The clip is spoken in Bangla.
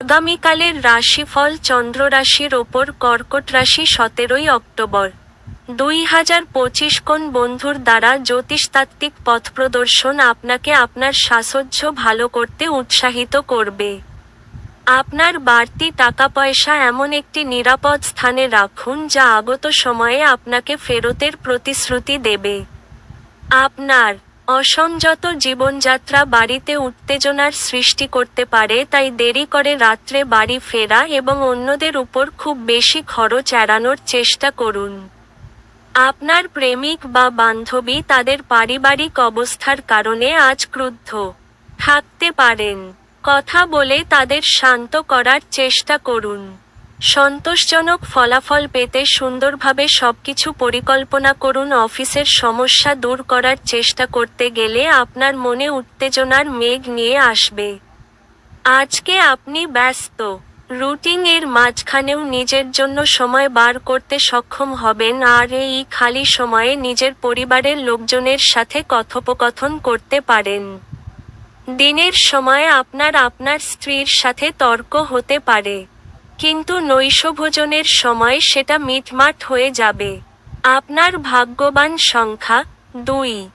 আগামীকালের রাশিফল চন্দ্র রাশির ওপর কর্কট রাশি সতেরোই অক্টোবর। দুই হাজার পঁচিশ কোন বন্ধুর দ্বারা জ্যোতিষতাত্ত্বিক পথ প্রদর্শন আপনাকে আপনার সাহচর্য ভালো করতে উৎসাহিত করবে। আপনার বাড়তি টাকা পয়সা এমন একটি নিরাপদ স্থানে রাখুন যা আগত সময়ে আপনাকে ফেরতের প্রতিশ্রুতি দেবে। আপনার অসংযত জীবনযাত্রা বাড়িতে উত্তেজনার সৃষ্টি করতে পারে, তাই দেরি করে রাত্রে বাড়ি ফেরা এবং অন্যদের উপর খুব বেশি খরচ এড়ানোর চেষ্টা করুন। আপনার প্রেমিক বা বান্ধবী তাদের পারিবারিক অবস্থার কারণে আজ ক্রুদ্ধ। থাকতে পারেন। কথা বলে তাদের শান্ত করার চেষ্টা করুন। সন্তোষজনক ফলাফল পেতে সুন্দরভাবে সবকিছু পরিকল্পনা করুন অফিসের সমস্যা দূর করার চেষ্টা করতে গেলে আপনার মনে উত্তেজনার মেঘ নিয়ে আসবে। আজকে আপনি ব্যস্ত। রুটিন এর মাঝখানেও নিজের জন্য সময় বার করতে সক্ষম হবেন আর এই খালি সময়ে নিজের পরিবারের লোকজনের সাথে কথোপকথন করতে পারেন। দিনের সময় আপনার আপনার স্ত্রীর সাথে তর্ক হতে পারে। কিন্তু নৈশভোজনের সময় সেটা মিটমাট হয়ে যাবে। আপনার ভাগ্যবান সংখ্যা দুই।